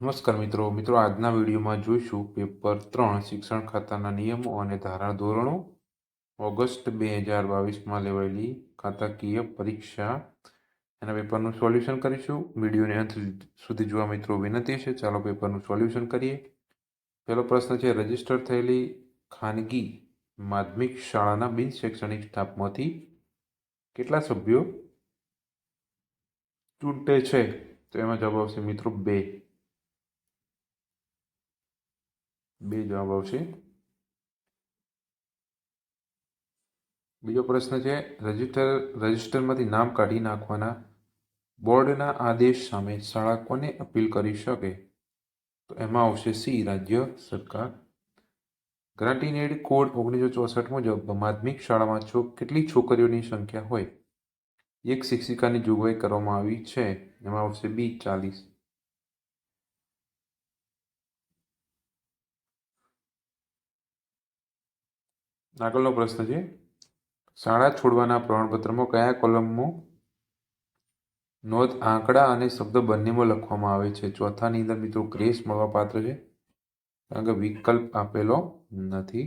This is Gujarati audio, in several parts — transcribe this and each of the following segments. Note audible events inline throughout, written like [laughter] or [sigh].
નમસ્કાર મિત્રો મિત્રો, આજના વિડીયોમાં જોઈશું પેપર ત્રણ શિક્ષણ ખાતાના નિયમો અને ધારા ધોરણો. ઓગસ્ટ બે હજાર બાવીસમાં લેવાયેલી ખાતાકીય પરીક્ષા. એના પેપરનું સોલ્યુશન કરીશું. વિડીયોને અંત સુધી જોવા મિત્રો વિનંતી છે. ચાલો પેપરનું સોલ્યુશન કરીએ. પહેલો પ્રશ્ન છે, રજિસ્ટર થયેલી ખાનગી માધ્યમિક શાળાના બિન શૈક્ષણિક સ્ટાફમાંથી કેટલા સભ્યો ચૂંટે છે? તો એમાં જવાબ આવશે મિત્રો બે. બે જવાબ આવશે. બીજો પ્રશ્ન છે, રજિસ્ટર, રજિસ્ટરમાંથી નામ કાઢી નાખવાના બોર્ડના આદેશ સામે શાળા કોને અપીલ કરી શકે? તો એમાં આવશે સી, રાજ્ય સરકાર. ગ્રાન્ટીન એડ કોડ ઓગણીસો ચોસઠ મુજબ માધ્યમિક શાળામાં છો, કેટલી છોકરીઓની સંખ્યા હોય? એક શિક્ષિકાની જોગવાઈ કરવામાં આવી છે. એમાં આવશે બી, ચાલીસ. આગળનો પ્રશ્ન છે, શાળા છોડવાના પ્રમાણપત્રમાં કયા કોલમમાં નોંધ, આંકડા અને શબ્દ બંનેમાં લખવામાં આવે છે? ચોથાની અંદર મિત્રો ગ્રેસ મળવા પાત્ર છે, કારણ કે વિકલ્પ આપેલો નથી.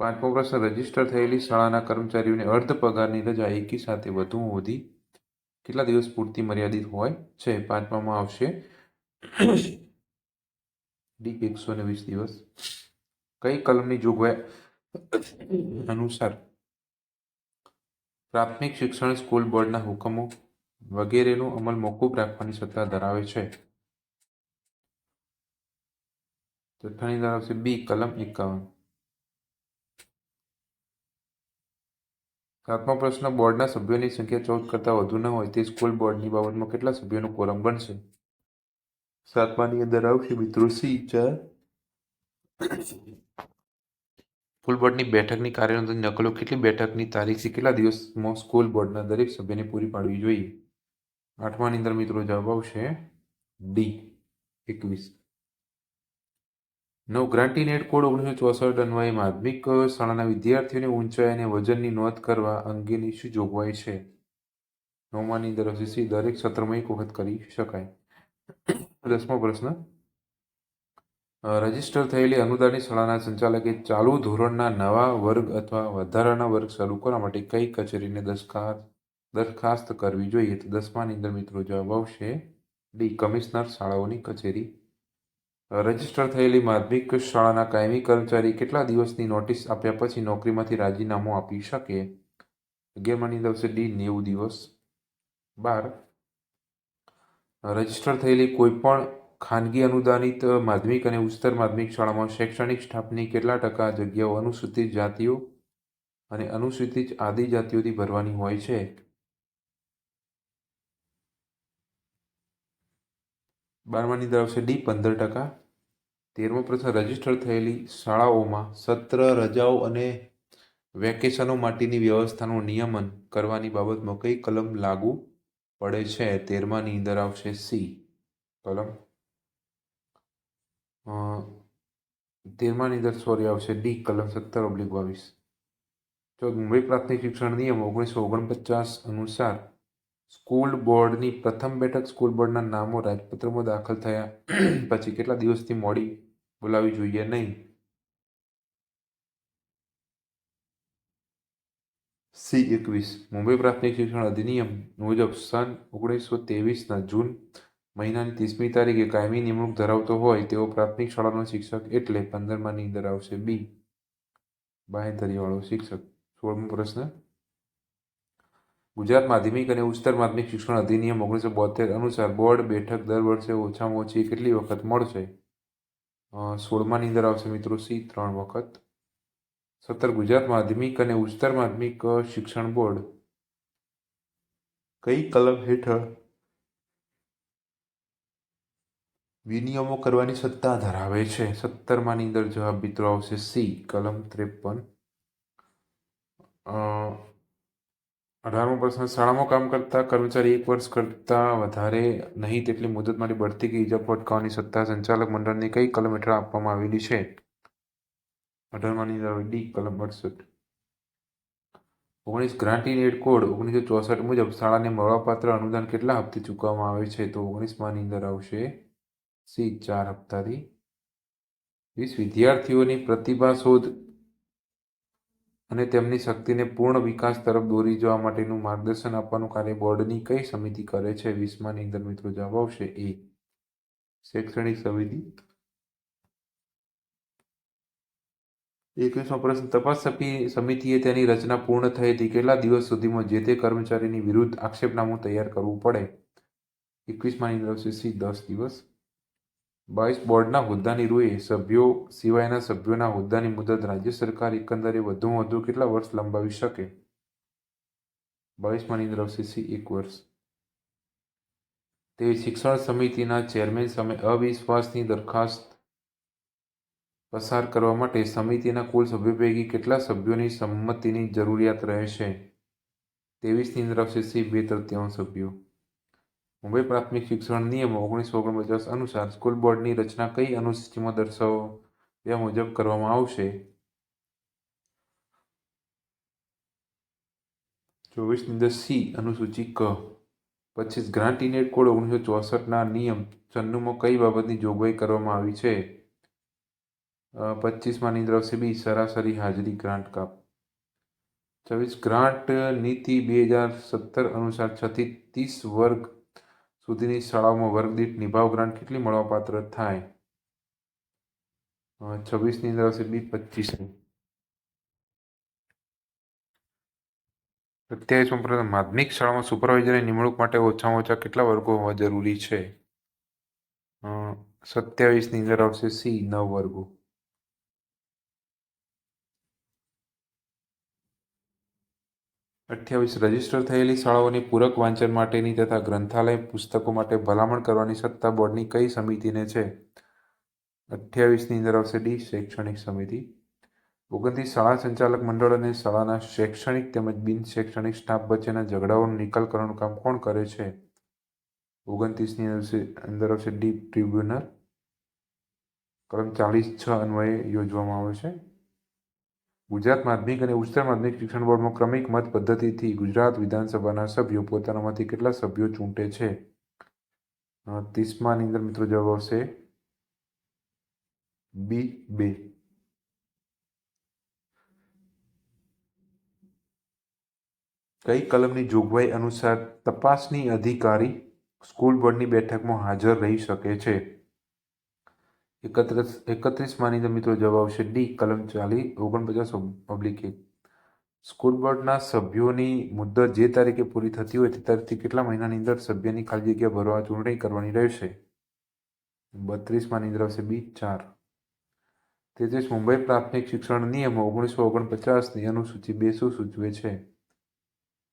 પાંચમો પ્રશ્ન, રજિસ્ટર થયેલી શાળાના કર્મચારીઓને અર્ધ પગારની રજા એકી સાથે વધુ વધી કેટલા દિવસ પૂરતી મર્યાદિત હોય છે? પાંચમામાં આવશે, ડી એકસો ને વીસ દિવસ. કઈ કલમની જોગવાઈ અનુસાર, પ્રાથમિક શિક્ષણ સ્કૂલ બોર્ડના હુકમો વગેરેનો અમલ મોકૂફ રાખવાની સત્તા ધરાવે છે. જથ્થાની આવશે બી, કલમ એકાવન. સાતમો પ્રશ્ન, બોર્ડના સભ્યોની સંખ્યા ચૌદ કરતાં વધુ ન હોય તે સ્કૂલ બોર્ડની બાબતમાં કેટલા સભ્યોનું કોરમ બનશે? સાતમાની અંદર આવશે મિત્રો સી, ચાર. સ્કૂલ બોર્ડની બેઠકની કાર્યનોંધની નકલો કેટલી બેઠકની તારીખથી કેટલા દિવસમાં સ્કૂલ બોર્ડના દરેક સભ્યને પૂરી પાડવી જોઈએ? આઠમાની અંદર મિત્રો જવાબ આવશે ડી એકવીસ. નવ ગ્રાન્ટી નેટ કોડ ઓગણીસો ચોસઠ અન્વયે માધ્યમિક શાળાના વિદ્યાર્થીઓની ઊંચાઈ અને વજનની નોંધ કરવા અંગેની શું જોગવાઈ છે? નવમાની અંદર દરેક સત્રમાં એક વખત કરી શકાય. દસમો પ્રશ્ન રજિસ્ટર થયેલી અનુદાનિત શાળાના સંચાલકે ચાલુ ધોરણના નવા વર્ગ અથવા વધારાના વર્ગ શરૂ કરવા માટે કઈ કચેરીને દરખાસ્ત કરવી જોઈએ તો દસમાની અંદર મિત્રો જવાબ આવશે. ડી, કમિશનર શાળાઓની કચેરી. રજિસ્ટર થયેલી માધ્યમિક શાળાના કાયમી કર્મચારી કેટલા દિવસની નોટિસ આપ્યા પછી નોકરીમાંથી રાજીનામું આપી શકે? અગિયારમાની અંદર આવશે ડી, નેવું દિવસ. બાર. રજિસ્ટર થયેલી કોઈપણ ખાનગી અનુદાનિત, માધ્યમિક અને ઉચ્ચતર માધ્યમિક શાળામાં શૈક્ષણિક સ્ટાફની કેટલા ટકા જગ્યાઓ અનુસૂચિત જાતિઓ અને અનુસૂચિત આદિજાતિઓથી ભરવાની હોય છે? બારમાની દર આવશે ડી, પંદર ટકા. તેરમો પ્રશ્ન, રજિસ્ટર થયેલી શાળાઓમાં સત્ર, રજાઓ અને વેકેશનો માટેની વ્યવસ્થાનું નિયમન કરવાની બાબતમાં કઈ કલમ લાગુ પડે છે? તેરમાની અંદર આવશે સી, કલમ તેરમાની અંદર સોરી આવશે ડી કલમ સત્તર ઓબ્લિક બાવીસ. ચૌદ મુંબઈ પ્રાથમિક શિક્ષણ નિયમ ઓગણીસો ઓગણપચાસ અનુસાર સ્કૂલ બોર્ડની પ્રથમ બેઠક સ્કૂલ બોર્ડના નામો રાજપત્રમાં દાખલ થયા. [clears throat] પછી કેટલા દિવસથી મોડી બોલાવી જોઈએ નહીં. સી એકવીસ. મુંબઈ પ્રાથમિક શિક્ષણ અધિનિયમ મુજબ સન ઓગણીસો ત્રેવીસના જૂન મહિનાની ત્રીસમી તારીખે કાયમી નિમણૂક ધરાવતો હોય તેવો પ્રાથમિક શાળાનો શિક્ષક એટલે પંદરમાની અંદર આવશે બી. બાહેધરીવાળો શિક્ષક. સોળમો પ્રશ્ન. ગુજરાત માધ્યમિક અને ઉચ્ચતર માધ્યમિક શિક્ષણ અધિનિયમ ઓગણીસો બોતેર અનુસાર બોર્ડ બેઠક દર વર્ષે ઓછામાં ઓછી કેટલી વખત મળશે? સોળમાની અંદર આવશે મિત્રો સી, ત્રણ વખત. સત્તર, ગુજરાત માધ્યમિક અને ઉચ્ચતર માધ્યમિક શિક્ષણ બોર્ડ. કઈ કલમ હેઠળ વિનિયમો કરવાની સત્તા ધરાવે છે. સત્તરમાની અંદર જવાબ મિત્રો આવશે સી, કલમ ત્રેપન. અઢારમો પ્રશ્ન, શાળામાં કામ કરતા કર્મચારી એક વર્ષ કરતાં વધારે નહીં તેટલી મુદત માટે બઢતી કે ઇજા પટકાવવાની સત્તા સંચાલક મંડળની કઈ કલમ હેઠળ આપવામાં આવેલી છે? અઢારમાની અંદર ડી, કલમ અડસઠ. ઓગણીસ ગ્રાન્ટીન એડ કોડ, ઓગણીસો ચોસઠ મુજબ શાળાને મળવાપાત્ર અનુદાન કેટલા હપ્તે ચૂકવવામાં આવે છે? તો ઓગણીસમાની અંદર આવશે સી ચાર હપ્તાથી. વીસ વિદ્યાર્થીઓની પ્રતિભા શોધ અને તેમની શક્તિને પૂર્ણ વિકાસ તરફ દોરી જવા માટેનું માર્ગદર્શન આપવાનું કાર્ય બોર્ડની કઈ સમિતિ કરે છે? વીસમાની અંદર મિત્રો જવાબ આવશે એ. શૈક્ષણિક સમિતિ. એકવીસમો પ્રશ્ન, તપાસ સમિતિએ તેની રચના પૂર્ણ થયેથી કેટલા દિવસ સુધીમાં જે તે કર્મચારીની વિરુદ્ધ આક્ષેપનામું તૈયાર કરવું પડે? એકવીસમાની અંદર સી, દસ દિવસ. બાવીસ બોર્ડના હોદ્દાની રૂએ સભ્યો સિવાયના સભ્યોના હોદ્દાની મુદત રાજ્ય સરકાર એકંદરે વધુમાં વધુ કેટલા વર્ષ લંબાવી શકે? બાવીસમાની અંદર એક વર્ષ. તે શિક્ષણ સમિતિના ચેરમેન સામે અવિશ્વાસની દરખાસ્ત પસાર કરવા માટે સમિતિના કુલ સભ્યો પૈકી કેટલા સભ્યોની સંમતિની જરૂરિયાત રહેશે? ત્રેવીસની અંદર આવશે બે તૃતીયાંશ સભ્યો. મુંબઈ પ્રાથમિક શિક્ષણ નિયમો ઓગણીસો ઓગણપચાસ અનુસાર સ્કૂલ બોર્ડની રચના કઈ અનુસૂચિમાં દર્શાવ્યા મુજબ કરવામાં આવશે. ચોવીસની દસ સી, અનુસૂચિ ક. પચીસ ગ્રાન્ટ કોડ ઓગણીસો ચોસઠના નિયમ છન્નુમાં કઈ બાબતની જોગવાઈ કરવામાં આવી છે? પચીસમાં ની દ્રવસે બી, સરાસરી હાજરી ગ્રાન્ટ કાપ. છવ્વીસ, ગ્રાન્ટ નીતિ બે હજાર સત્તર અનુસાર છથી ત્રીસ વર્ગ સુધીની શાળાઓમાં વર્ગદીઠ નિભાવ ગ્રાન્ટ કેટલી મળવાપાત્ર થાય? છવ્વીસની અંદર આવશે બી પચીસની. સત્યાવીસમાં પ્રથમ માધ્યમિક શાળામાં સુપરવાઇઝરની નિમણૂક માટે ઓછામાં ઓછા કેટલા વર્ગો હોવા જરૂરી છે? સત્યાવીસની અંદર આવશે સી, નવ વર્ગો. અઠ્યાવીસ રજિસ્ટર થયેલી શાળાઓની પૂરક વાંચન માટેની તથા ગ્રંથાલય પુસ્તકો માટે ભલામણ કરવાની સત્તા બોર્ડની કઈ સમિતિને છે? અઠ્યાવીસની અંદર આવશે ડી, શૈક્ષણિક સમિતિ. ઓગણત્રીસ શાળા સંચાલક મંડળ અને શાળાના શૈક્ષણિક તેમજ બિન શૈક્ષણિક સ્ટાફ વચ્ચેના ઝઘડાઓનું નિકાલ કરવાનું કામ કોણ કરે છે? ઓગણત્રીસની અંદર આવશે ડી, ટ્રિબ્યુનલ. કલમ ચાલીસ છ અન્વયે યોજવામાં આવે છે. ગુજરાત માધ્યમિક અને ઉચ્ચતર માધ્યમિક શિક્ષણ બોર્ડમાં ક્રમિક મત પદ્ધતિથી ગુજરાત વિધાનસભાના સભ્યો પોતાનામાંથી કેટલા સભ્યો ચૂંટે છે? ત્રીસમાની અંદર મિત્રો જવાબ આવશે બી, બે. કઈ કલમની જોગવાઈ અનુસાર તપાસની અધિકારી સ્કૂલ બોર્ડની બેઠકમાં હાજર રહી શકે છે? એકત્રીસ એકત્રીસમાંની મિત્રો જવાબ આવશે ડી કલમ ચાલી, ઓગણપચાસ પબ્લિક એક સ્કૂલ બોર્ડના સભ્યોની મુદ્દત જે તારીખે પૂરી થતી હોય તે તારીખથી કેટલા મહિનાની અંદર સભ્યની ખાલી જગ્યા ભરવા ચૂંટણી કરવાની રહેશે? બત્રીસમાં અંદર આવશે બી ચાર. તેત્રીસ, મુંબઈ પ્રાથમિક શિક્ષણ નિયમ ઓગણીસો ઓગણપચાસની અનુસૂચિ બે શું સૂચવે છે?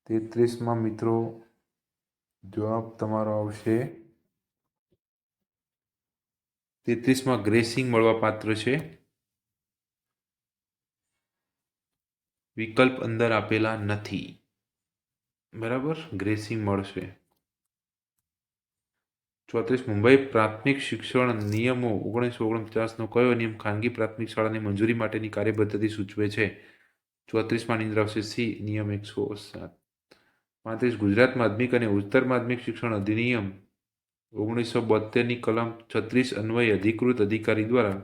તેત્રીસમાં મિત્રો જવાબ તમારો આવશે તેત્રીસમાં ગ્રેસિંગ મળવા પાત્ર છે. વિકલ્પ અંદર આપેલા નથી. બરાબર? ગ્રેસિંગ મળશે. ચોત્રીસ, મુંબઈ પ્રાથમિક શિક્ષણ નિયમો ઓગણીસો ઓગણપચાસનો કયો નિયમ ખાનગી પ્રાથમિક શાળાની મંજૂરી માટેની કાર્યપદ્ધતિ સૂચવે છે? ચોત્રીસમાં નિંદ્ર આવશે સી, નિયમ એકસો સાત. પાંત્રીસ, ગુજરાત માધ્યમિક અને ઉત્તર માધ્યમિક શિક્ષણ અધિનિયમ ઓગણીસો બોતેરની કલમ છત્રીસ અન્વયે અધિકૃત અધિકારી દ્વારા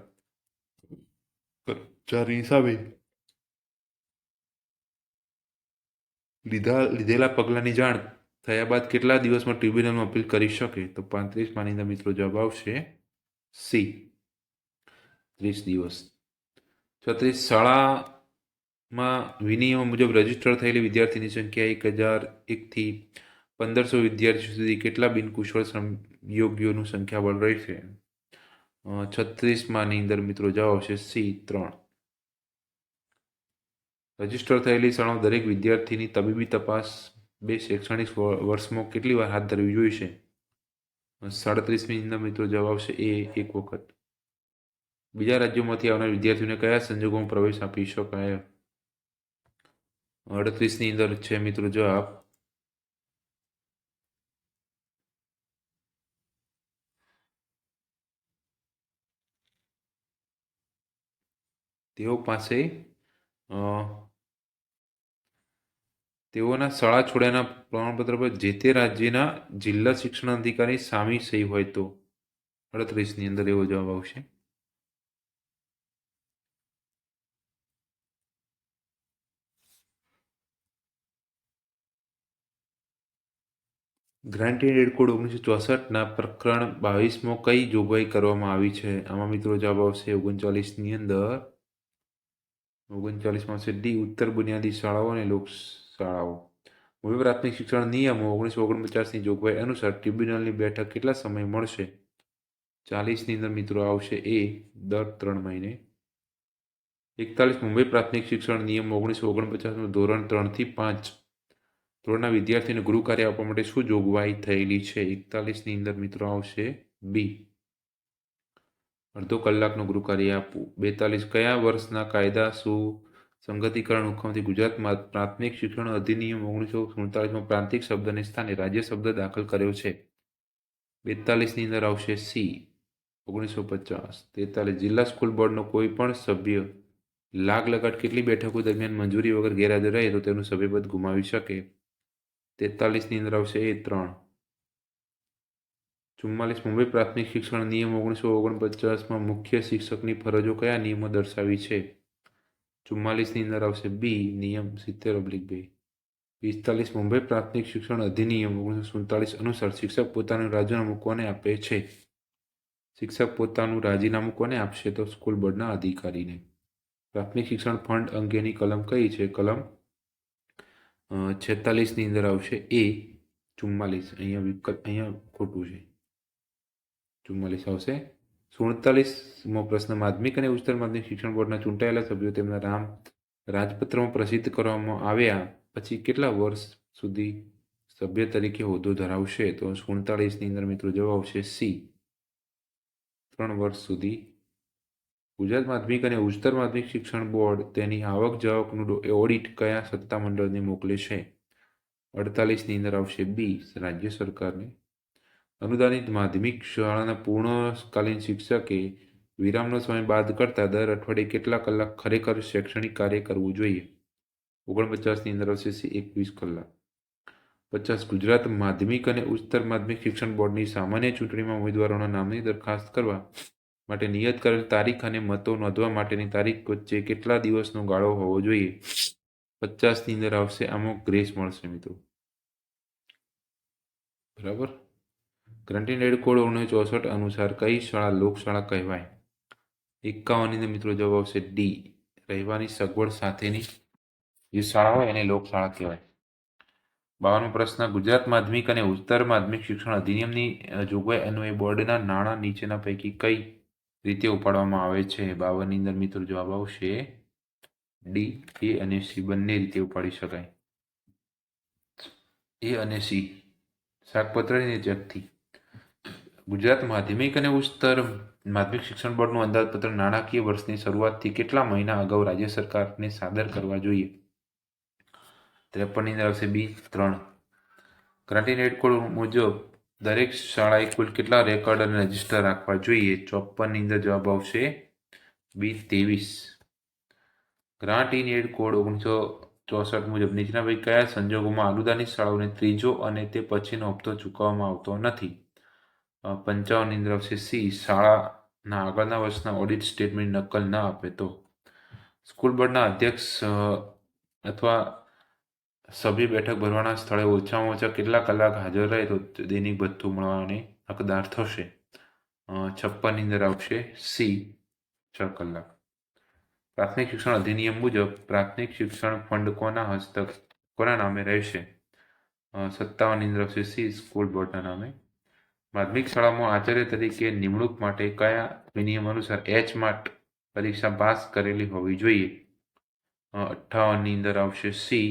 લીધા લીધેલા પગલાંની જાણ થયા બાદ કેટલા દિવસમાં ટ્રિબ્યુનલમાં અપીલ કરી શકે? તો પાંત્રીસ માનીના મિત્રો જવાબ આવશે સી. ત્રીસ દિવસ. છત્રીસ શાળામાં વિનિયમ મુજબ રજિસ્ટર થયેલી વિદ્યાર્થીની સંખ્યા એક હજાર એકથી પંદરસો વિદ્યાર્થીઓ સુધી કેટલા બિનકુશળ યોગ્યોનું સંખ્યાબળ રહેશે? છત્રીસમાંની અંદર મિત્રો જવાબ આવશે સી, ત્રણ. રજિસ્ટર થયેલી શાળાઓ દરેક વિદ્યાર્થીની તબીબી તપાસ બે શૈક્ષણિક વર્ષમાં કેટલી વાર હાથ ધરવી જોઈશે? સાડત્રીસમી અંદર મિત્રો જવાબ આવશે એ, એક વખત. બીજા રાજ્યોમાંથી આવનાર વિદ્યાર્થીઓને કયા સંજોગોમાં પ્રવેશ આપી શકાય? અડત્રીસની અંદર છે મિત્રો જવાબ. તેઓ પાસે તેઓના શાળા છોડ્યાના પ્રમાણપત્ર પર જે તે રાજ્યના જિલ્લા શિક્ષણ અધિકારી સામી સહી હોય તો અડત્રીસની અંદર એવો જવાબ આવશે. ગ્રાન્ટેડ એડ કોડ ઓગણીસો ચોસઠના પ્રકરણ બાવીસમાં કઈ જોગવાઈ કરવામાં આવી છે? આમાં મિત્રો જવાબ આવશે ઓગણચાલીસની અંદર ઓગણચાલીસમાં છે ઉત્તર બુનિયાદી શાળાઓ અને લોક શાળાઓ મૂળ પ્રાથમિક શિક્ષણ નિયમો ઓગણીસો ઓગણપચાસની જોગવાઈ અનુસાર ટ્રિબ્યુનલની બેઠક કેટલા સમય મળશે? ચાલીસની અંદર મિત્રો આવશે એ દર ત્રણ મહિને. એકતાલીસ મુંબઈ પ્રાથમિક શિક્ષણ નિયમ ઓગણીસો ઓગણપચાસનું ધોરણ ત્રણથી પાંચ. ધોરણના વિદ્યાર્થીઓને ગૃહ કાર્ય આપવા માટે શું જોગવાઈ થયેલી છે? એકતાલીસની અંદર મિત્રો આવશે બી. અડધો કલાકનું ગૃહ કાર્ય આપવું બેતાલીસ કયા વર્ષના કાયદા સુસંગતિકરણ સંગતીકરણ હુકમથી ગુજરાતમાં પ્રાથમિક શિક્ષણ અધિનિયમ ઓગણીસો સુડતાલીસમાં પ્રાંતિક શબ્દને સ્થાને રાજ્ય શબ્દ દાખલ કર્યો છે. બેતાલીસની અંદર આવશે સી, ઓગણીસો પચાસ. તેતાલીસ, જિલ્લા સ્કૂલ બોર્ડનો કોઈ પણ સભ્ય લાગ લગાટ કેટલી બેઠકો દરમિયાન મંજૂરી વગર ગેરહાજર રહે તો તેનું સભ્યપદ ગુમાવી શકે. તેતાલીસની અંદર આવશે એ ત્રણ. ચુમ્માલીસ મુંબઈ પ્રાથમિક શિક્ષણ નિયમ ઓગણીસો ઓગણપચાસમાં મુખ્ય શિક્ષકની ફરજો કયા નિયમો દર્શાવી છે? ચુમ્માલીસની અંદર આવશે બી નિયમ સિત્તેર ઓબ્લિક બે. પિસ્તાલીસ મુંબઈ પ્રાથમિક શિક્ષણ અધિનિયમ ઓગણીસો સુડતાલીસ અનુસાર શિક્ષક પોતાનું રાજીનામું કોને આપે છે? શિક્ષક પોતાનું રાજીનામું કોને આપશે તો સ્કૂલ બોર્ડના અધિકારીને. પ્રાથમિક શિક્ષણ ફંડ અંગેની કલમ કઈ છે? કલમ છેતાલીસની અંદર આવશે એ ચુમ્માલીસ. અહીંયા વિકલ્પ, અહીંયા ખોટું છે. ચુમ્માલીસ આવશે. સુડતાલીસમો પ્રશ્ન, માધ્યમિક અને ઉચ્ચતર માધ્યમિક શિક્ષણ બોર્ડના ચૂંટાયેલા સભ્યો તેમના રામ રાજપત્રમાં પ્રસિદ્ધ કરવામાં આવ્યા. પછી કેટલા વર્ષ સુધી સભ્ય તરીકે હોદ્દો ધરાવશે? તો સુડતાલીસની અંદર મિત્રો જવાબ આવશે સી. ત્રણ વર્ષ સુધી. ગુજરાત માધ્યમિક અને ઉચ્ચતર માધ્યમિક શિક્ષણ બોર્ડ તેની આવક જાવકનું ઓડિટ કયા સત્તામંડળને મોકલે છે? અડતાલીસની અંદર આવશે બી. રાજ્ય સરકારને. અનુદાનિત માધ્યમિક શાળાના પૂર્ણકાલીન શિક્ષકે વિરામનો સમય બાદ કરતા દર અઠવાડિયે કેટલા કલાક ખરેખર શૈક્ષણિક કાર્ય કરવું જોઈએ? ઓગણપચાસની અંદર આવશે એકવીસ કલાક. પચાસ, ગુજરાત માધ્યમિક અને ઉચ્ચતર માધ્યમિક શિક્ષણ બોર્ડની સામાન્ય ચૂંટણીમાં ઉમેદવારોના નામની દરખાસ્ત કરવા માટે નિયત કરેલ તારીખ અને મતો નોંધવા માટેની તારીખ વચ્ચે કેટલા દિવસનો ગાળો હોવો જોઈએ? પચાસની અંદર આવશે, આમાં ગ્રેસ મળશે મિત્રો. બરાબર? ગ્રંટીન રેડ કોડ ઓગણીસો ચોસઠ અનુસાર કઈ શાળા લોકશાળા કહેવાય? એકાવનની અંદર મિત્રો જવાબ આવશે ડી રહેવાની સગવડ સાથેની જે શાળા હોય એને લોકશાળા કહેવાય. બાવનમો પ્રશ્ન, ગુજરાત માધ્યમિક અને ઉચ્ચતર માધ્યમિક શિક્ષણ અધિનિયમની જોગવાઈ અન્વયે બોર્ડના નાણાં નીચેના પૈકી કઈ રીતે ઉપાડવામાં આવે છે? બાવનની અંદર મિત્રો જવાબ આવશે ડી એ અને સી બંને રીતે ઉપાડી શકાય. એ અને સી શાકપત્રની જગથી ગુજરાત માધ્યમિક અને ઉચ્ચતર માધ્યમિક શિક્ષણ બોર્ડનું અંદાજપત્ર નાણાકીય વર્ષની શરૂઆતથી કેટલા મહિના અગાઉ રાજ્ય સરકારને સાદર કરવા જોઈએ? ત્રેપનની અંદર આવશે બી, ત્રણ. ગ્રાન્ટી રેડ કોડ મુજબ દરેક શાળાએ કુલ કેટલા રેકોર્ડ અને રજિસ્ટર રાખવા જોઈએ? ચોપનની અંદર જવાબ આવશે બી, ત્રેવીસ. ગ્રાન્ટ ઇન એડ કોડ ઓગણીસો ચોસઠ મુજબ નીચેના ભાઈ કયા સંજોગોમાં અનુદાનિત શાળાઓને ત્રીજો અને તે પછીનો હપ્તો ચૂકવવામાં આવતો નથી? પંચાવનની અંદર આવશે સી શાળાના આગળના વર્ષના ઓડિટ સ્ટેટમેન્ટ નકલ ન આપે તો. સ્કૂલ બોર્ડના અધ્યક્ષ અથવા સભ્ય બેઠક ભરવાના સ્થળે ઓછામાં ઓછા કેટલા કલાક હાજર રહે તો દૈનિક ભથ્થું મળવાને હકદાર થશે. છપ્પનની અંદર આવશે સી છ કલાક. પ્રાથમિક શિક્ષણ અધિનિયમ મુજબ પ્રાથમિક શિક્ષણ ફંડ કોના હસ્તક, કોના નામે રહેશે? સત્તાવનની અંદર આવશે સી સ્કૂલ બોર્ડના નામે. માધ્યમિક શાળામાં આચાર્ય તરીકે નિમણૂક માટે કયા વિનિયમ અનુસાર એચ માટ પરીક્ષા પાસ કરેલી હોવી જોઈએ? અઠ્ઠાવનની અંદર આવશે સી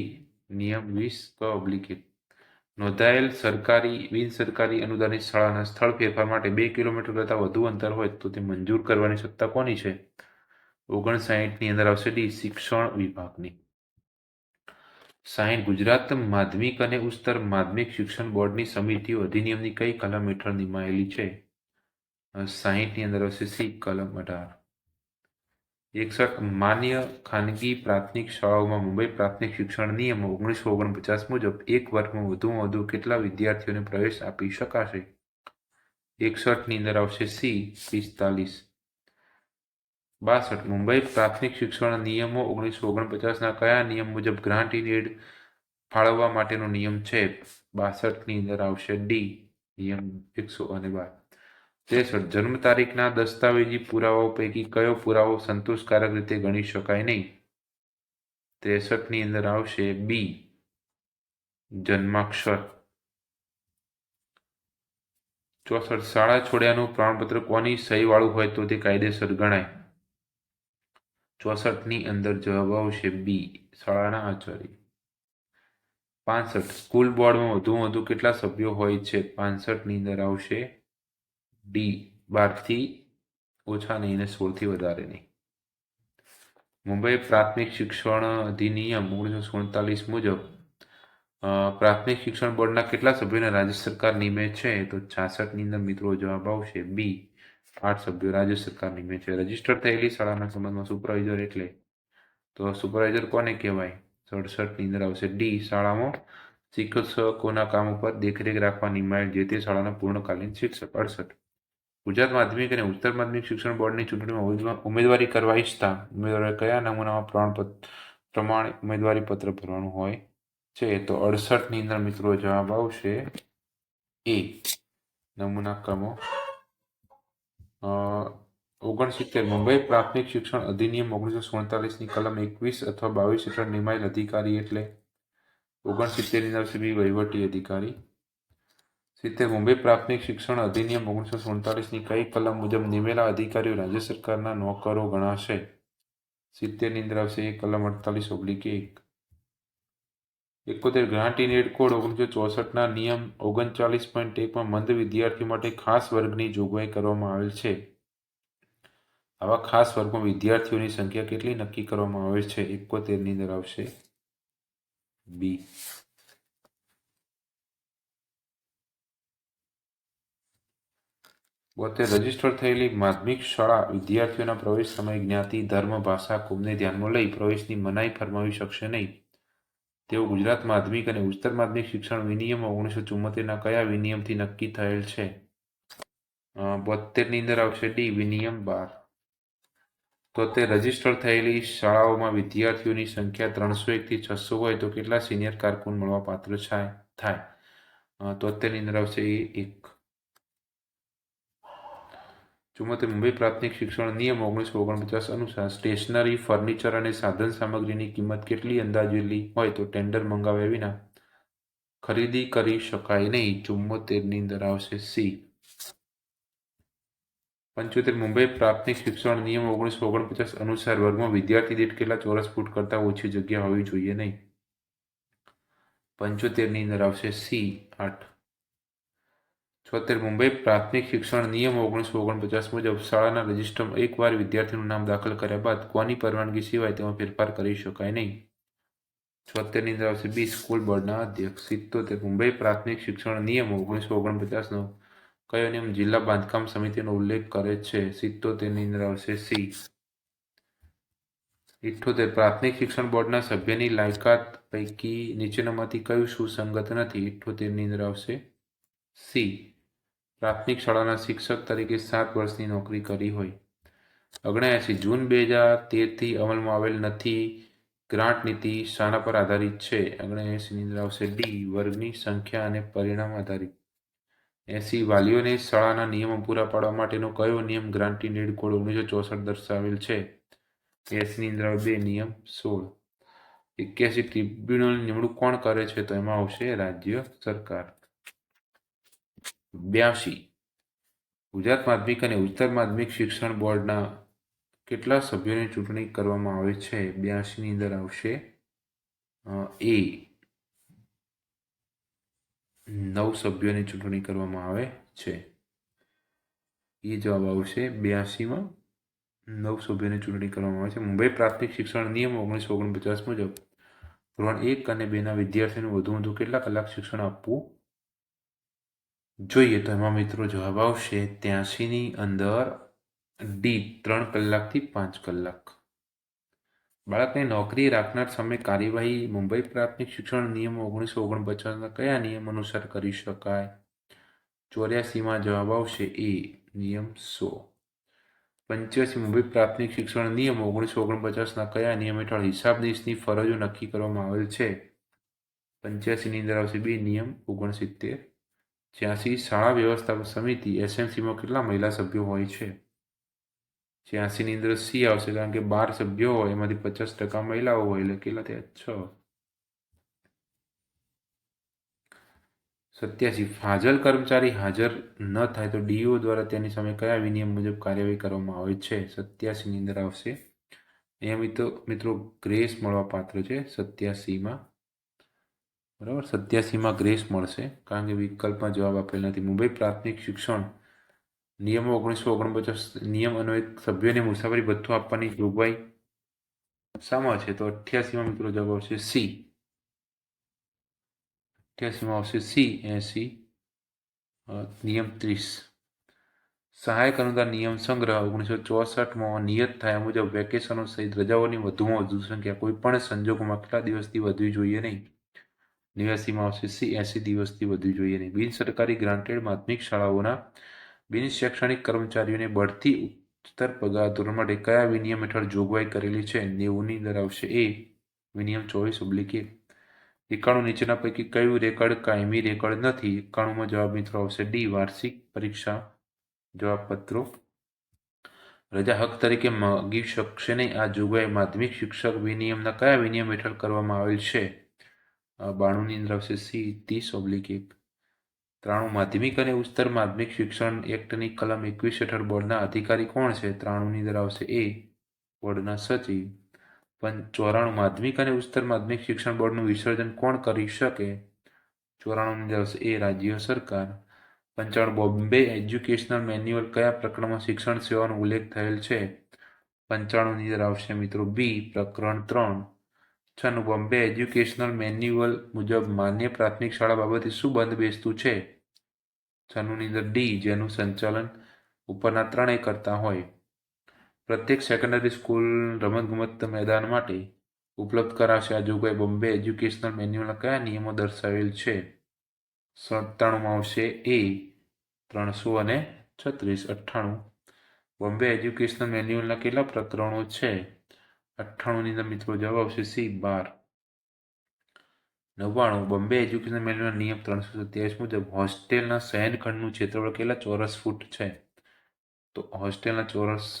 નિયમ વીસ ક ઓબ્લિક નોંધાયેલ સરકારી, બિન સરકારી અનુદાનિત શાળાના સ્થળ ફેરફાર માટે બે કિલોમીટર કરતાં વધુ અંતર હોય તો તે મંજૂર કરવાની સત્તા કોની છે? ઓગણસાઠની અંદર આવશે ડી શિક્ષણ વિભાગની. સાહીઠ ગુજરાત માધ્યમિક અને ઉચ્ચતર માધ્યમિક શિક્ષણ બોર્ડની સમિતિઓ અધિનિયમની કઈ કલમ હેઠળ નિમાયેલી છે? સાહીઠની અંદર આવશે સી, કલમ અઢાર. એકસઠ, માન્ય ખાનગી પ્રાથમિક શાળાઓમાં મુંબઈ પ્રાથમિક શિક્ષણ નિયમ ઓગણીસો ઓગણપચાસ મુજબ એક વર્ગમાં વધુમાં વધુ કેટલા વિદ્યાર્થીઓને પ્રવેશ આપી શકાશે? એકસઠની અંદર આવશે સી, પિસ્તાલીસ. બાસઠ, મુંબઈ પ્રાથમિક શિક્ષણ નિયમો ઓગણીસો ઓગણપચાસના કયા નિયમ મુજબ ગ્રાન્ટ ઇન એડ ફાળવવા માટેનો નિયમ છે? બાસઠની અંદર આવશે ડી નિયમ એકસો અને બાર. ત્રેસઠ, જન્મ તારીખના દસ્તાવેજી પુરાવાઓ પૈકી કયો પુરાવો સંતોષકારક રીતે ગણી શકાય નહીં? ત્રેસઠની અંદર આવશે બી જન્માક્ષર. ચોસઠ, શાળા છોડ્યાનું પ્રમાણપત્ર કોની સહી વાળું હોય તો તે કાયદેસર ગણાય. ચોસઠની અંદર જવાબ આવશે બી શાળાના આચાર્ય. પાંસઠ, સ્કૂલ બોર્ડમાં વધુમાં વધુ કેટલા સભ્યો હોય છે? પાંસઠની અંદર આવશે ડી બારથી ઓછા નહીં અને સોળથી વધારે નહીં. મુંબઈ પ્રાથમિક શિક્ષણ અધિનિયમ ઓગણીસો સુડતાલીસ મુજબ પ્રાથમિક શિક્ષણ બોર્ડના કેટલા સભ્યોને રાજ્ય સરકાર નિમે છે? તો છાસઠની અંદર મિત્રો જવાબ આવશે બી આઠ સભ્યો રાજ્ય સરકારની છે. રજિસ્ટર થયેલી શાળાના સંબંધમાં સુપરવાઇઝર એટલે. તો સુપરવાઇઝર કોને કહેવાય? સડસઠની અંદર આવશે. ડી, શાળામાં શિક્ષકોના કામ ઉપર દેખરેખ રાખવાની નિમાયેલ જે તે શાળાના પૂર્ણકાલીન શિક્ષક. અડસઠ. ગુજરાત માધ્યમિક અને ઉત્તર માધ્યમિક શિક્ષણ બોર્ડની ચૂંટણીમાં ઉમેદવારી કરવા ઈચ્છતા ઉમેદવારોએ કયા નમૂનામાં પ્રમાણપત્ર પ્રમાણે, ઉમેદવારી પત્ર ભરવાનું હોય છે? તો અડસઠની અંદર મિત્રો જવાબ આવશે. એ. નમૂના ક્રમો ઓગણસિત્તેર, મુંબઈ પ્રાથમિક શિક્ષણ અધિનિયમ ઓગણીસો સુડતાલીસની કલમ એકવીસ અથવા બાવીસ હેઠળ નિમાયેલ અધિકારી એટલે ઓગણસિત્તેરની અંદર સુધી વહીવટી અધિકારી. સિત્તેર, મુંબઈ પ્રાથમિક શિક્ષણ અધિનિયમ ઓગણીસો સુડતાલીસની કઈ કલમ મુજબ નિમેલા અધિકારીઓ રાજ્ય સરકારના નોકરો ગણાશે? સિત્તેરની અંદર આવશે એ કલમ અડતાલીસ ઓબ્લિક એક. એકોતેર ગ્રાન્ટીન એડ કોડ ઓગણીસો ચોસઠના નિયમ ઓગણચાલીસ પોઈન્ટ એકમાં મંદ વિદ્યાર્થીઓ માટે ખાસ વર્ગની જોગવાઈ કરવામાં આવેલ છે. આવા ખાસ વર્ગમાં વિદ્યાર્થીઓની સંખ્યા કેટલી નક્કી કરવામાં આવે છે? એકોતેરની અંદર આવશે બી બોતેર, રજિસ્ટર થયેલી માધ્યમિક શાળા વિદ્યાર્થીઓના પ્રવેશ સમયે જ્ઞાતિ, ધર્મ, ભાષા, કોમને ધ્યાનમાં લઈ પ્રવેશની મનાઈ ફરમાવી શકશે નહીં. તેઓ ગુજરાત માધ્યમિક અને ઉચ્ચતર માધ્યમિક શિક્ષણ વિનિયમ ઓગણીસો ચુમ્મોતેરના કયા વિનિયમથી નક્કી થયેલ છે? બોતેરની અંદર આવશે ડી, વિનિયમ બાર. તો તે રજિસ્ટર થયેલી શાળાઓમાં વિદ્યાર્થીઓની સંખ્યા ત્રણસો એકથી છસો હોય તો કેટલા સિનિયર કારકુન મળવા પાત્ર થાય? તોતેરની અંદર આવશે એ એક. ચુમ્મોતેર મુંબઈ પ્રાથમિક શિક્ષણ નિયમ ઓગણીસો ઓગણપચાસ અનુસાર સ્ટેશનરી, ફર્નિચર અને સાધન સામગ્રીની કિંમત કેટલી અંદાજેલી હોય તો ટેન્ડર મંગાવ્યા વિના ખરીદી કરી શકાય નહીં. ચુમ્મોતેરની અંદર આવશે સી. પંચોતેર, મુંબઈ પ્રાથમિક શિક્ષણ નિયમ ઓગણીસો ઓગણપચાસ અનુસાર વર્ગમાં વિદ્યાર્થી દીઠ કેટલા ચોરસ ફૂટ કરતાં ઓછી જગ્યા હોવી જોઈએ નહીં? પંચોતેરની અંદર આવશે સી, આઠ. છોતેર મુંબઈ પ્રાથમિક શિક્ષણ નિયમ ઓગણીસો ઓગણપચાસ મુજબ શાળાના રજિસ્ટરમાં એકવાર વિદ્યાર્થીનું નામ દાખલ કર્યા બાદ કોની પરવાનગી સિવાય તેમાં ફેરફાર કરી શકાય નહીં. છોતેરની અંદર આવશે બી સ્કૂલ બોર્ડના અધ્યક્ષ. સિત્તોતેર મુંબઈ પ્રાથમિક શિક્ષણ નિયમ ઓગણીસો ઓગણપચાસનો કયો નિયમ જિલ્લા બાંધકામ સમિતિનો ઉલ્લેખ કરે છે? સિત્તોતેરની અંદર આવશે સી. ઇઠ્ઠોતેર પ્રાથમિક શિક્ષણ બોર્ડના સભ્યની લાયકાત પૈકી નીચેનામાંથી કયું સુસંગત નથી? ઇઠ્ઠોતેરની અંદર આવશે સી. પ્રાથમિક શાળાના શિક્ષક તરીકે સાત વર્ષની નોકરી કરી હોય. ઓગણએંસી જૂન બે હજાર તેરથી અમલમાં આવેલ નથી. ગ્રાન્ટ નીતિ શાના પર આધારિત છે. ઓગણએંસીની અંદર આવશે ડી વર્ગની સંખ્યા અને પરિણામ આધારિત. એસી વાલીઓને શાળાના નિયમો પૂરા પાડવા માટેનો કયો નિયમ ગ્રાન્ટી નીડ કોડ ઓગણીસો ચોસઠ દર્શાવેલ છે? એસની અંદર બે નિયમ, સોળ. એક્યાસી ટ્રિબ્યુનલ નિમણૂક કોણ કરે છે તો એમાં આવશે રાજ્ય સરકાર. બ્યાસી ગુજરાત માધ્યમિક અને ઉચ્ચતર માધ્યમિક શિક્ષણ બોર્ડના કેટલા સભ્યોની ચૂંટણી કરવામાં આવે છે? બ્યાસીની અંદર આવશે એ. નવ સભ્યોની ચૂંટણી કરવામાં આવે છે. એ જવાબ આવશે બ્યાસીમાં નવ સભ્યોની ચૂંટણી કરવામાં આવે છે. મુંબઈ પ્રાથમિક શિક્ષણ નિયમ ઓગણીસો ઓગણપચાસ મુજબ ધોરણ એક અને બેના વિદ્યાર્થીઓને વધુ વધુ કેટલા કલાક શિક્ષણ આપવું જોઈએ તો એમાં મિત્રો જવાબ આવશે ત્યાંસીની અંદર ડી, ત્રણ કલાકથી પાંચ કલાક. બાળકને નોકરી રાખનાર સામે કાર્યવાહી, મુંબઈ પ્રાથમિક શિક્ષણ નિયમ ઓગણીસો ઓગણપચાસના કયા નિયમ અનુસાર કરી શકાય? ચોર્યાસીમાં જવાબ આવશે એ, નિયમ સો. પંચ્યાસી, મુંબઈ પ્રાથમિક શિક્ષણ નિયમ ઓગણીસો ઓગણપચાસના કયા નિયમ હેઠળ હિસાબનીશની ફરજો નક્કી કરવામાં આવેલ છે? પંચ્યાસીની અંદર આવશે બે, નિયમ ઓગણસિત્તેર. છ્યાસી શાળા વ્યવસ્થાપન સમિતિ એસએમસીમાં કેટલા મહિલા સભ્યો હોય છે. છ્યાસીની અંદર સી આવશે કારણ કે બાર સભ્યો હોય, એમાંથી પચાસ ટકા મહિલાઓ હોય, એટલે કેટલા થયા? છ. સત્યાસી. ફાજલ કર્મચારી હાજર ન થાય તો ડીઓ દ્વારા તેની સામે કયા વિનિયમ મુજબ કાર્યવાહી કરવામાં આવે છે? સત્યાસીની અંદર આવશે. અહીંયા મિત્રો મિત્રો, ગ્રેસ મળવા પાત્ર છે. સત્યાસીમાં બરાબર? સત્યાસીમાં ગ્રેસ મળશે, કારણ કે વિકલ્પમાં જવાબ આપેલ નથી. મુંબઈ પ્રાથમિક શિક્ષણ નિયમો ઓગણીસો ઓગણપચાસ નિયમ અન્વયે સભ્યોને મુસાફરી ભથ્થું આપવાની જોગવાઈ શામાં છે. તો અઠ્યાસીમાં મિત્રો જવાબ આવશે સી અઠ્યાસીમાં આવશે સી એસી નિયમ ત્રીસ. સહાયક અનુદાન નિયમ સંગ્રહ ઓગણીસો ચોસઠમાં નિયત થયા મુજબ વેકેશનો સહિત રજાઓની વધુમાં વધુ સંખ્યા. કોઈ પણ સંજોગોમાં કેટલા દિવસથી વધવી જોઈએ નહીં. નેવ્યાસીમાં આવશે. સી એસી દિવસથી વધવી જોઈએ નહીં. બિન સરકારી ગ્રાન્ટેડ માધ્યમિક શાળાઓના બિન શૈક્ષણિક કર્મચારીઓને બઢતી ઉચ્ચતર પગાર ધોરણ માટે કયા વિનિયમ હેઠળ જોગવાઈ કરેલી છે? નેવુંની અંદર આવશે. એ, વિનિયમ ચોવીસ ઉબ્લિકે એક એકાણું નીચેના પૈકી કયું રેકર્ડ કાયમી રેકર્ડ નથી? એકાણુંમાં જવાબ મિત્રો આવશે. ડી, વાર્ષિક પરીક્ષા જવાબપત્રો. રજા હક તરીકે માગી શકશે નહીં. આ જોગવાઈ માધ્યમિક શિક્ષક વિનિયમના કયા વિનિયમ હેઠળ કરવામાં આવેલ છે? બાણુંની અંદર આવશે સી, ત્રીસ ઓબ્લિક એક. ત્રાણું માધ્યમિક અને ઉચ્ચતર માધ્યમિક શિક્ષણ એક્ટની કલમ એકવીસ હેઠળ બોર્ડના અધિકારી કોણ છે? ત્રાણુંની અંદર આવશે એ, બોર્ડના સચિવ. પણ ચોરાણું માધ્યમિક અને ઉચ્ચતર માધ્યમિક શિક્ષણ બોર્ડનું વિસર્જન કોણ કરી શકે? ચોરાણુંની અંદર આવશે એ, રાજ્ય સરકાર. પંચાણું બોમ્બે એજ્યુકેશનલ મેન્યુઅલ કયા પ્રકરણમાં શિક્ષણ સેવાનો ઉલ્લેખ થયેલ છે? પંચાણુંની અંદર આવશે મિત્રો બી, પ્રકરણ ત્રણ. છન્નું બોમ્બે એજ્યુકેશનલ મેન્યુઅલ મુજબ માન્ય પ્રાથમિક શાળા બાબતે શું બંધ બેસતું છે છનુંની અંદર ડી જેનું સંચાલન ઉપરના ત્રણેય કરતા હોય. પ્રત્યેક સેકન્ડરી સ્કૂલ રમતગમત મેદાન માટે ઉપલબ્ધ કરાશે આ જોગવાઈ બોમ્બે એજ્યુકેશનલ મેન્યુઅલના કયા નિયમો દર્શાવેલ છે? સત્તાણુંમાં આવશે એ ત્રણસો અને છત્રીસ, અઠ્ઠાણું. બોમ્બે એજ્યુકેશનલ મેન્યુઅલના કેટલા પ્રકરણો છે? અઠ્ઠાણુંની અંદર મિત્રો જવાબ આવશે સી, બાર. નવ્વાણું, બોમ્બે એજ્યુકેશન મેન્યુઅલ નિયમ ત્રણસો સત્યાવીસ મુજબ હોસ્ટેલના શયનખંડનું ક્ષેત્રફળ કેટલા? ચોરસ ફૂટ છે. તો હોસ્ટેલના ચોરસ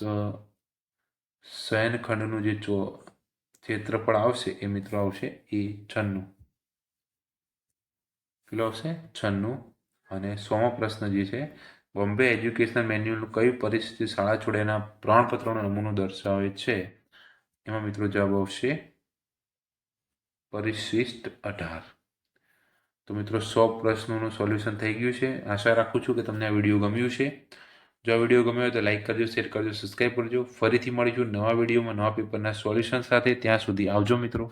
શયનખંડનું જે ચો, ક્ષેત્રફળ આવશે એ મિત્રો આવશે એ છન્નું. કેટલો આવશે છન્નું. અને સોમો પ્રશ્ન જે છે, બોમ્બે એજ્યુકેશન મેન્યુઅલનું કઈ પરિસ્થિતિ શાળા છોડેના પ્રમાણપત્રોનો નમૂનો દર્શાવે છે? એમાં મિત્રો જવાબ આવશે પરિશિષ્ટ અઢાર. તો મિત્રો સો પ્રશ્નોનું સોલ્યુશન થઈ ગયું છે. આશા રાખું છું કે તમને આ વીડિયો ગમ્યું છે. જો આ વીડિયો ગમ્યો હોય તો લાઇક કરજો, શેર કરજો સબસ્ક્રાઈબ કરજો. ફરીથી મળીશું નવા વિડીયોમાં નવા પેપરના સોલ્યુશન સાથે. ત્યાં સુધી આવજો મિત્રો.